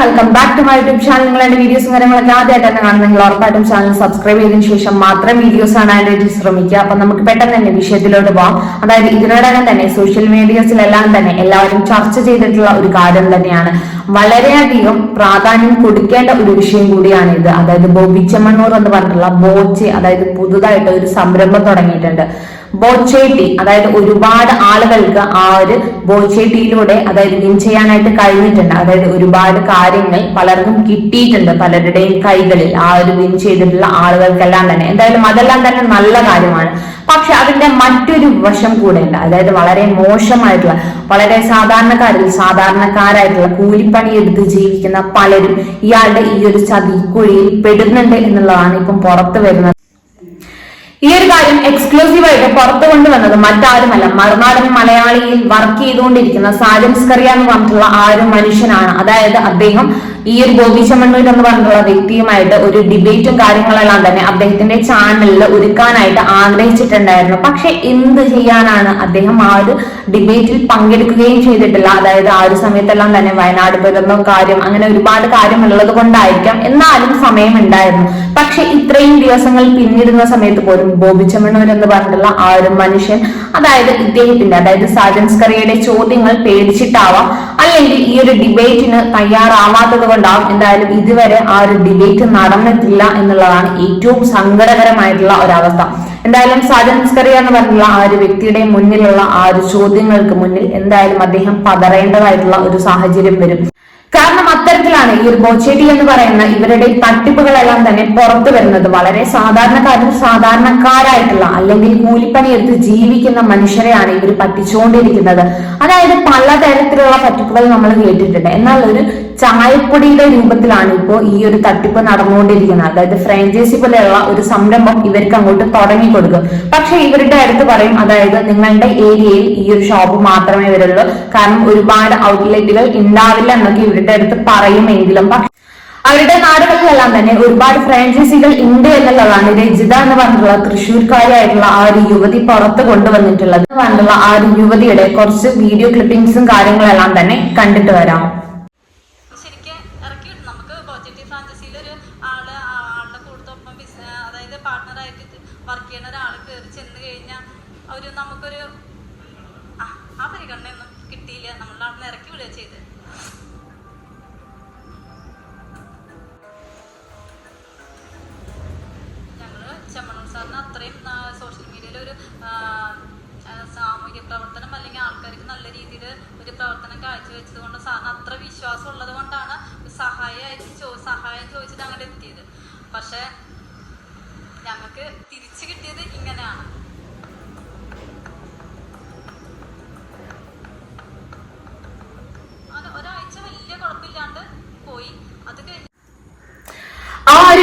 Welcome back to my YouTube channel എന്റെ വീഡിയോസും കാര്യങ്ങളൊക്കെ ആദ്യമായിട്ട് തന്നെ കാണുന്നെങ്കിൽ ഉറപ്പായിട്ടും ചാനൽ സബ്സ്ക്രൈബ് ചെയ്തതിനു ശേഷം മാത്രം വീഡിയോസ് കാണാനായിട്ട് ശ്രമിക്കുക. അപ്പൊ നമുക്ക് പെട്ടെന്ന് തന്നെ വിഷയത്തിലോട്ട് പോവാം. അതായത് ഇതിനോടകം തന്നെ സോഷ്യൽ മീഡിയസിലെല്ലാം തന്നെ എല്ലാവരും ചർച്ച ചെയ്തിട്ടുള്ള ഒരു കാര്യം തന്നെയാണ്. വളരെയധികം പ്രാധാന്യം കൊടുക്കേണ്ട ഒരു വിഷയം കൂടിയാണ് ഇത് അതായത് ബോബി ചെമ്മണ്ണൂർ എന്ന് പറഞ്ഞിട്ടുള്ള ബോച്ചെ അതായത് പുതുതായിട്ട് ഒരു സംരംഭം തുടങ്ങിയിട്ടുണ്ട്. ബോച്ചേട്ടി അതായത് ഒരുപാട് ആളുകൾക്ക് ആ ഒരു ബോച്ചേട്ടിയിലൂടെ അതായത് വിൻ ചെയ്യാനായിട്ട് കഴിഞ്ഞിട്ടുണ്ട്. അതായത് ഒരുപാട് കാര്യങ്ങൾ പലർക്കും കിട്ടിയിട്ടുണ്ട് പലരുടെയും കൈകളിൽ. ആ ഒരു വിൻ ചെയ്തിട്ടുള്ള ആളുകൾക്കെല്ലാം തന്നെ. എന്തായാലും അതെല്ലാം തന്നെ നല്ല കാര്യമാണ്. പക്ഷെ അതിന്റെ മറ്റൊരു വശം കൂടെ ഉണ്ട് അതായത് വളരെ മോശമായിട്ടുള്ള വളരെ സാധാരണക്കാരിൽ സാധാരണക്കാരായിട്ടുള്ള കൂലിപ്പണി എടുത്ത് ജീവിക്കുന്ന പലരും ഇയാളുടെ ഈ ഒരു ചതിക്കുഴിയിൽ പെടുന്നുണ്ട് എന്നുള്ളതാണ് ഇപ്പം പുറത്തു വരുന്നത്. ഈ ഒരു കാര്യം എക്സ്ക്ലൂസീവ് ആയിട്ട് പുറത്തു കൊണ്ടുവന്നത് മറ്റാരുമല്ല. മറുനാടൻ മലയാളിയിൽ വർക്ക് ചെയ്തുകൊണ്ടിരിക്കുന്ന സാജംസ്കറിയ എന്ന് പറഞ്ഞിട്ടുള്ള ആ ഒരു മനുഷ്യനാണ്. അതായത് അദ്ദേഹം ഈ ഒരു ഗോപി ചെമ്മണ്ണൂർ എന്ന് പറഞ്ഞിട്ടുള്ള വ്യക്തിയുമായിട്ട് ഒരു ഡിബേറ്റും കാര്യങ്ങളെല്ലാം തന്നെ അദ്ദേഹത്തിന്റെ ചാനലിൽ ഒരുക്കാനായിട്ട് ആഗ്രഹിച്ചിട്ടുണ്ടായിരുന്നു. പക്ഷെ എന്ത് ചെയ്യാനാണ് അദ്ദേഹം ആ ഒരു ഡിബേറ്റിൽ പങ്കെടുക്കുകയും ചെയ്തിട്ടില്ല. അതായത് ആ ഒരു സമയത്തെല്ലാം തന്നെ വയനാട് ദുരന്തം കാര്യം അങ്ങനെ ഒരുപാട് കാര്യം ഉള്ളത് കൊണ്ടായിരിക്കാം എന്നാലും സമയം ഉണ്ടായിരുന്നു പക്ഷെ ഇത്രയും ദിവസങ്ങൾ പിന്നിടുന്ന സമയത്ത് പോലും ബോബി ചെമ്മണ്ണൂർ എന്ന് പറഞ്ഞിട്ടുള്ള ആ ഒരു മനുഷ്യൻ അതായത് ഇദ്ദേഹത്തിന്റെ അതായത് സാജൻസ്കറിയുടെ ചോദ്യങ്ങൾ പേടിച്ചിട്ടാവാം അല്ലെങ്കിൽ ഈ ഒരു ഡിബേറ്റിന് തയ്യാറാവാത്തത് കൊണ്ടാവും. എന്തായാലും ഇതുവരെ ആ ഒരു ഡിബേറ്റ് നടന്നിട്ടില്ല എന്നുള്ളതാണ് ഏറ്റവും സങ്കടകരമായിട്ടുള്ള ഒരവസ്ഥ. എന്തായാലും സാജൻസ്കറിയ എന്ന് പറഞ്ഞുള്ള ആ ഒരു വ്യക്തിയുടെ മുന്നിലുള്ള ആ ഒരു ചോദ്യങ്ങൾക്ക് മുന്നിൽ എന്തായാലും അദ്ദേഹം പതറേണ്ടതായിട്ടുള്ള ഒരു സാഹചര്യം വരും. കാരണം അത്തരത്തിലാണ് ഈ ഒരു ബോച്ചേട്ടി എന്ന് പറയുന്ന ഇവരുടെ തട്ടിപ്പുകളെല്ലാം തന്നെ പുറത്തു വരുന്നത്. വളരെ സാധാരണക്കാരും സാധാരണക്കാരായിട്ടുള്ള അല്ലെങ്കിൽ കൂലിപ്പണി എടുത്ത് ജീവിക്കുന്ന മനുഷ്യരെയാണ് ഇവർ പറ്റിച്ചുകൊണ്ടിരിക്കുന്നത് അതായത് പലതരത്തിലുള്ള തട്ടിപ്പുകൾ നമ്മൾ കേട്ടിട്ടുണ്ട്. എന്നാൽ ഒരു ചായപ്പൊടിയുടെ രൂപത്തിലാണ് ഇപ്പോൾ ഈ ഒരു തട്ടിപ്പ് നടന്നുകൊണ്ടിരിക്കുന്നത്. അതായത് ഫ്രാഞ്ചൈസി പോലെയുള്ള ഒരു സംരംഭം ഇവർക്ക് അങ്ങോട്ട് തുടങ്ങി കൊടുക്കും പക്ഷെ ഇവരുടെ അടുത്ത് പറയും അതായത് നിങ്ങളുടെ ഏരിയയിൽ ഈ ഒരു ഷോപ്പ് മാത്രമേ വരുള്ളൂ. കാരണം ഒരുപാട് ഔട്ട്ലെറ്റുകൾ ഉണ്ടാവില്ല എന്നൊക്കെ ഇവരുടെ അടുത്ത് പറയുമെങ്കിലും. പക്ഷെ അവരുടെ നാടുകളിലെല്ലാം തന്നെ ഒരുപാട് ഫ്രാഞ്ചൈസികൾ ഉണ്ട് എന്നുള്ളതാണ് രജിത എന്ന് പറഞ്ഞിട്ടുള്ള തൃശ്ശൂർക്കാരിയായിട്ടുള്ള ആ ഒരു യുവതി പുറത്ത് കൊണ്ടുവന്നിട്ടുള്ളത്. പറഞ്ഞിട്ടുള്ള ആ ഒരു യുവതിയുടെ കുറച്ച് വീഡിയോ ക്ലിപ്പിംഗ്സും കാര്യങ്ങളെല്ലാം തന്നെ കണ്ടിട്ട് വരാം ശരിക്കും ഇറക്കി വിടും നമുക്ക് പോസിറ്റീവ് ഫ്രാഞ്ചൈസിയിൽ ഒരു ആൾ ആളുടെ കൂട്ടത്തൊപ്പം അതായത് പാർട്ട്ണറായിട്ട് വർക്ക് ചെയ്യുന്ന ഒരാൾ കയറി ചെന്ന് കഴിഞ്ഞാൽ ഒരു നമുക്കൊരു ആ പരിഗണനയൊന്നും കിട്ടിയില്ല. നമ്മളെ അവിടെ നിന്ന് ഇറക്കി വിടുക ചെയ്ത്. അത്രയും സോഷ്യൽ മീഡിയയിൽ ഒരു സാമൂഹ്യ പ്രവർത്തനം അല്ലെങ്കിൽ ആൾക്കാർക്ക് നല്ല രീതിയിൽ ഒരു പ്രവർത്തനം കാഴ്ചവെച്ചത് കൊണ്ട് സാറിന് അത്ര വിശ്വാസം ഉള്ളത് കൊണ്ടാണ് സഹായമായിട്ട് ചോ സഹായം ചോദിച്ചിട്ട് അങ്ങോട്ട് എത്തിയത് പക്ഷെ ഞങ്ങൾക്ക് തിരിച്ചു കിട്ടിയത് ഇങ്ങനെയാണ്.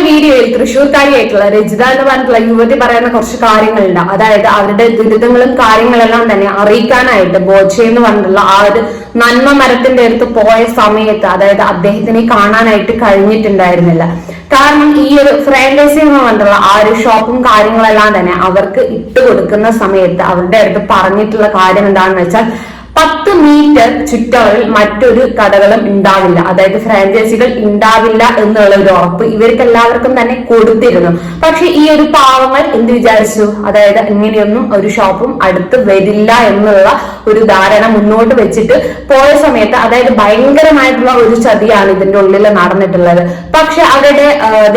വീഡിയോയിൽ തൃശ്ശൂർക്കാരിയായിട്ടുള്ള രജിത എന്ന് പറഞ്ഞിട്ടുള്ള യുവതി പറയുന്ന കുറച്ച് കാര്യങ്ങളുണ്ട്. അതായത് അവരുടെ ദുരിതങ്ങളും കാര്യങ്ങളെല്ലാം തന്നെ അറിയിക്കാനായിട്ട് ബോച്ചെ എന്ന് പറഞ്ഞിട്ടുള്ള ആ ഒരു നന്മ മരത്തിന്റെ അടുത്ത് പോയ സമയത്ത് അതായത് അദ്ദേഹത്തിനെ കാണാനായിട്ട് കഴിഞ്ഞിട്ടുണ്ടായിരുന്നില്ല. കാരണം ഈ ഒരു ഫ്രാഞ്ചൈസി എന്ന് പറഞ്ഞിട്ടുള്ള ആ ഒരു ഷോപ്പും കാര്യങ്ങളെല്ലാം തന്നെ അവർക്ക് ഇട്ട് കൊടുക്കുന്ന സമയത്ത് അവരുടെ അടുത്ത് പറഞ്ഞിട്ടുള്ള കാര്യം എന്താണെന്ന് വെച്ചാൽ പത്ത് മീറ്റർ ചുറ്റളവിൽ മറ്റൊരു കടകളും ഉണ്ടാവില്ല. അതായത് ഫ്രാഞ്ചൈസികൾ ഉണ്ടാവില്ല എന്നുള്ള ഒരു ഉറപ്പ് ഇവർക്ക് എല്ലാവർക്കും തന്നെ കൊടുത്തിരുന്നു. പക്ഷെ ഈ ഒരു പാവങ്ങൾ എന്ത് വിചാരിച്ചു? അതായത് ഇങ്ങനെയൊന്നും ഒരു ഷോപ്പും അടുത്ത് വരില്ല എന്നുള്ള ഒരു ധാരണ മുന്നോട്ട് വെച്ചിട്ട് പോയ സമയത്ത് അതായത് ഭയങ്കരമായിട്ടുള്ള ഒരു ചതിയാണ് ഇതിന്റെ ഉള്ളിൽ നടന്നിട്ടുള്ളത്. പക്ഷെ അവരുടെ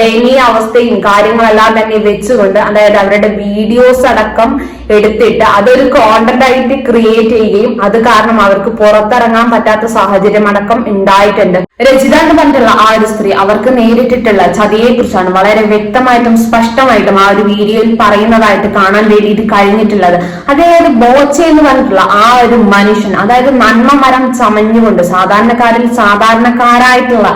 ദയനീയ അവസ്ഥയും കാര്യങ്ങളെല്ലാം തന്നെ വെച്ചുകൊണ്ട് അതായത് അവരുടെ വീഡിയോസ് അടക്കം എടുത്തിട്ട് അതൊരു കോണ്ടന്റ് ആയിട്ട് ക്രിയേറ്റ് ചെയ്യുകയും അത് കാരണം അവർക്ക് പുറത്തിറങ്ങാൻ പറ്റാത്ത സാഹചര്യം അടക്കം ഉണ്ടായിട്ടുണ്ട്. രചിത എന്ന് പറഞ്ഞിട്ടുള്ള ആ ഒരു സ്ത്രീ അവർക്ക് നേരിട്ടിട്ടുള്ള ചതിയെ കുറിച്ചാണ് വളരെ വ്യക്തമായിട്ടും സ്പഷ്ടമായിട്ടും ആ ഒരു വീഡിയോയിൽ പറയുന്നതായിട്ട് കാണാൻ വേണ്ടിയിട്ട് കഴിഞ്ഞിട്ടുള്ളത്. അതായത് ബോച്ച എന്ന് പറഞ്ഞിട്ടുള്ള ആ ഒരു മനുഷ്യൻ അതായത് നന്മ മരം ചമഞ്ഞുകൊണ്ട് സാധാരണക്കാരിൽ സാധാരണക്കാരായിട്ടുള്ള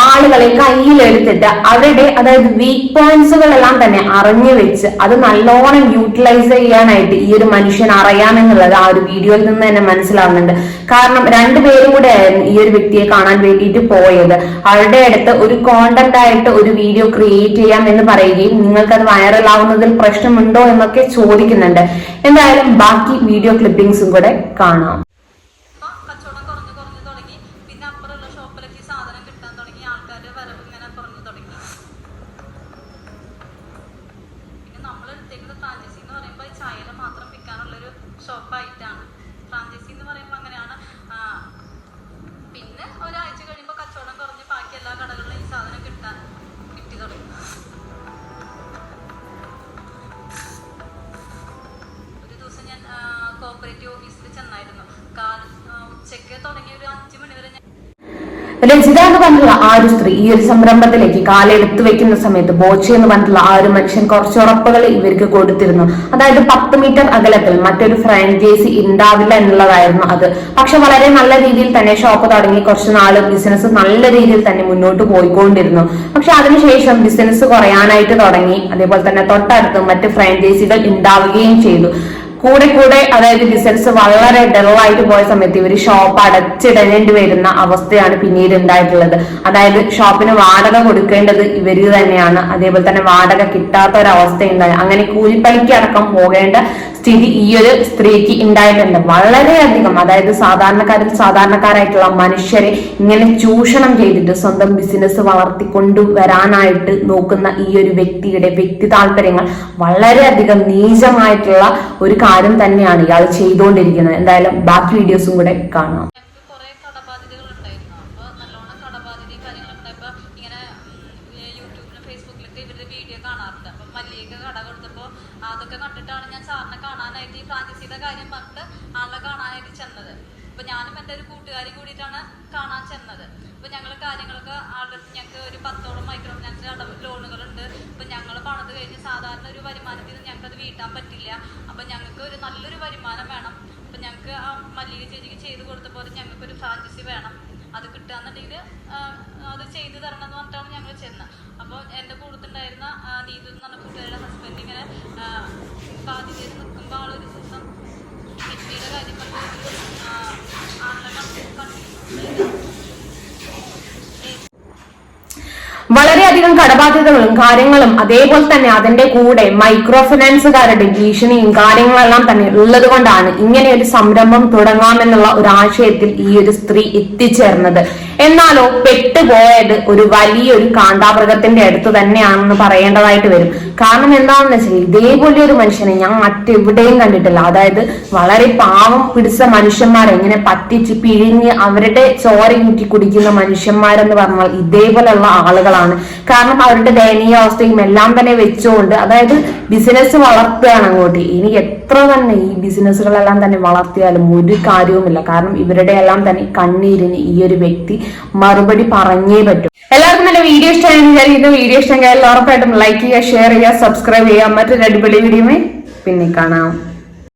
ആളുകളെ കയ്യിലെടുത്തിട്ട് അവരുടെ അതായത് വീക്ക് പോയിന്റ്സുകളെല്ലാം തന്നെ അറിഞ്ഞു വെച്ച് അത് നല്ലോണം യൂട്ടിലൈസ് ചെയ്യാനായിട്ട് ഈ ഒരു മനുഷ്യൻ അറിയാമെന്നുള്ളത് ആ ഒരു വീഡിയോയിൽ നിന്ന് തന്നെ മനസ്സിലാവുന്നുണ്ട് കാരണം രണ്ടുപേരും കൂടെ ആയിരുന്നു ഈ ഒരു വ്യക്തിയെ കാണാൻ വേണ്ടിയിട്ട് പോയത്. അവരുടെ അടുത്ത് ഒരു കോണ്ടന്റ് ആയിട്ട് ഒരു വീഡിയോ ക്രിയേറ്റ് ചെയ്യാം എന്ന് പറയുകയും നിങ്ങൾക്ക് അത് വൈറലാവുന്നതിൽ പ്രശ്നമുണ്ടോ എന്നൊക്കെ ചോദിക്കുന്നുണ്ട്. എന്തായാലും ബാക്കി വീഡിയോ ക്ലിപ്പിംഗ്സും കൂടെ കാണാം. നമ്മൾ എന്ന് പറയുമ്പോൾ മാത്രം വിൽക്കാനുള്ളൊരു ഷോപ്പായിട്ടാണ് ഫ്രാഞ്ചൈസി എന്ന് പറയുമ്പോൾ അങ്ങനെയാണ്. പിന്നെ ഒരാഴ്ച കഴിയുമ്പോൾ കച്ചവടം കുറഞ്ഞ് ബാക്കി എല്ലാ കടകളിലും ഈ സാധനം കിട്ടാൻ കിട്ടി തുടങ്ങി. ഒരു ദിവസം ഞാൻ കോപ്പറേറ്റീവ് ഓഫീസിൽ ചെന്നായിരുന്നു. കാൽ ഉച്ചയ്ക്ക് തുടങ്ങിയ ഒരു അഞ്ച് മണി വരെ രചിത എന്ന് പറഞ്ഞിട്ടുള്ള ആ ഒരു സ്ത്രീ ഈ ഒരു സംരംഭത്തിലേക്ക് കാലെടുത്ത് വെക്കുന്ന സമയത്ത് ബോച്ച എന്ന് പറഞ്ഞിട്ടുള്ള ആ ഒരു മനുഷ്യൻ കുറച്ച് ഉറപ്പുകൾ ഇവർക്ക് കൊടുത്തിരുന്നു. അതായത് പത്ത് മീറ്റർ അകലത്തിൽ മറ്റൊരു ഫ്രാഞ്ചൈസി ഉണ്ടാവില്ല എന്നുള്ളതായിരുന്നു അത്. പക്ഷെ വളരെ നല്ല രീതിയിൽ തന്നെ ഷോപ്പ് തുടങ്ങി. കുറച്ച് നാൾ ബിസിനസ് നല്ല രീതിയിൽ തന്നെ മുന്നോട്ട് പോയിക്കൊണ്ടിരുന്നു. പക്ഷെ അതിനുശേഷം ബിസിനസ് കുറയാനായിട്ട് തുടങ്ങി. അതേപോലെ തന്നെ തൊട്ടടുത്ത് മറ്റ് ഫ്രാഞ്ചൈസികൾ ഉണ്ടാവുകയും ചെയ്തു. കൂടെ കൂടെ അതായത് ബിസിനസ് വളരെ ഡള്ളായിട്ട് പോയ സമയത്ത് ഇവർ ഷോപ്പ് അടച്ചിടേണ്ടി വരുന്ന അവസ്ഥയാണ് പിന്നീട് ഉണ്ടായിട്ടുള്ളത്. അതായത് ഷോപ്പിന് വാടക കൊടുക്കേണ്ടത് ഇവർ തന്നെയാണ്. അതേപോലെ തന്നെ വാടക കിട്ടാത്ത ഒരവസ്ഥ ഉണ്ടായി അങ്ങനെ കൂലിപ്പണിക്ക് അടക്കം പോകേണ്ട സ്ഥിതി ഈ ഒരു സ്ത്രീക്ക് ഉണ്ടായിട്ടുണ്ട്. വളരെയധികം. അതായത് സാധാരണക്കാരിൽ സാധാരണക്കാരായിട്ടുള്ള മനുഷ്യരെ ഇങ്ങനെ ചൂഷണം ചെയ്തിട്ട് സ്വന്തം ബിസിനസ് വളർത്തിക്കൊണ്ടു വരാനായിട്ട് നോക്കുന്ന ഈ ഒരു വ്യക്തിയുടെ വ്യക്തി താല്പര്യങ്ങൾ വളരെയധികം നീചമായിട്ടുള്ള ഒരു കാര്യം തന്നെയാണ് ഇയാൾ ചെയ്തുകൊണ്ടിരിക്കുന്നത്. എന്തായാലും ബാക്കി വീഡിയോസും കൂടെ കാണാം. അപ്പം അതൊക്കെ ഞാൻ കാണാനായിട്ട് കാര്യം കാണാനായിട്ട് ഞാനും കാണാൻ ഞങ്ങൾ ഞങ്ങൾക്ക് ഒരു മൈക്രോ ലോണുകളുണ്ട്. ഞങ്ങൾ പണത് കഴിഞ്ഞ് സാധാരണ ഒരു വരുമാനത്തിൽ നിന്ന് ഞങ്ങൾക്ക് അത് വീട്ടാൻ പറ്റില്ല. അപ്പോൾ ഞങ്ങൾക്ക് ഒരു നല്ലൊരു വരുമാനം വേണം. അപ്പോൾ ഞങ്ങൾക്ക് ആ മല്ലിക ചേച്ചിക്ക് ചെയ്ത് കൊടുത്ത പോലെ ഞങ്ങൾക്ക് ഒരു ഫ്രാഞ്ചൈസി വേണം. അത് കിട്ടുകയെന്നുണ്ടെങ്കിൽ അത് ചെയ്തു തരണം എന്ന് പറഞ്ഞിട്ടാണ് ഞങ്ങൾ ചെന്നത് അപ്പോൾ എന്റെ കൂട്ടത്തുണ്ടായിരുന്ന ഉണ്ടായിരുന്ന നീതു എന്ന് പറഞ്ഞ കൂട്ടുകാരുടെ ഹസ്ബൻഡ് ഇങ്ങനെ ആ, ബാധ്യതയിൽ നിൽക്കുമ്പോൾ ആളൊരു ദിവസം കിഡ്നിയുടെ കാര്യം പറഞ്ഞ് ആ, ആളെ കണ്ടു കണ്ടിരുന്നു വളരെയധികം കടബാധ്യതകളും കാര്യങ്ങളും അതേപോലെ തന്നെ അതിന്റെ കൂടെ മൈക്രോ ഫിനാൻസുകാരുടെ ഭീഷണിയും കാര്യങ്ങളെല്ലാം തന്നെ ഉള്ളത് കൊണ്ടാണ് ഇങ്ങനെ ഒരു സംരംഭം തുടങ്ങാമെന്നുള്ള ഒരു ആശയത്തിൽ ഈ ഒരു സ്ത്രീ എത്തിച്ചേർന്നത്. എന്നാലോ പെട്ടുപോയത് ഒരു വലിയൊരു കാണ്ടാമൃഗത്തിന്റെ അടുത്ത് തന്നെയാണെന്ന് പറയേണ്ടതായിട്ട് വരും. കാരണം എന്താണെന്ന് വെച്ചാൽ ഇതേപോലെ ഒരു മനുഷ്യനെ ഞാൻ മറ്റെവിടെയും കണ്ടിട്ടില്ല. അതായത് വളരെ പാവം പിടിച്ച മനുഷ്യന്മാരെ എങ്ങനെ പറ്റിച്ച് പിഴിഞ്ഞ് അവരുടെ ചോര ഊറ്റി കുടിക്കുന്ന മനുഷ്യന്മാരെന്ന് പറഞ്ഞാൽ ഇതേപോലെയുള്ള ആളുകളാണ്. കാരണം അവരുടെ ദയനീയ അവസ്ഥയും എല്ലാം തന്നെ വെച്ചുകൊണ്ട് അതായത് ബിസിനസ് വളർത്തുകയാണ് അങ്ങോട്ട്. ഇനി എത്ര തന്നെ ഈ ബിസിനസ്സുകളെല്ലാം തന്നെ വളർത്തിയാലും ഒരു കാര്യവുമില്ല. കാരണം ഇവരുടെ എല്ലാം തന്നെ കണ്ണീരിന് ഈ ഒരു വ്യക്തി മറുപടി പറഞ്ഞേ പറ്റൂ. എല്ലാവർക്കും എന്റെ വീഡിയോ ഇഷ്ടമായി വിചാരിക്കുന്ന. വീഡിയോ ഇഷ്ടമെങ്കിൽ ഉറപ്പായിട്ടും ലൈക്ക് ചെയ്യുക ഷെയർ ചെയ്യുക സബ്സ്ക്രൈബ് ചെയ്യുക. മറ്റൊരു അടിപൊളി വീഡിയോ പിന്നെ കാണാം.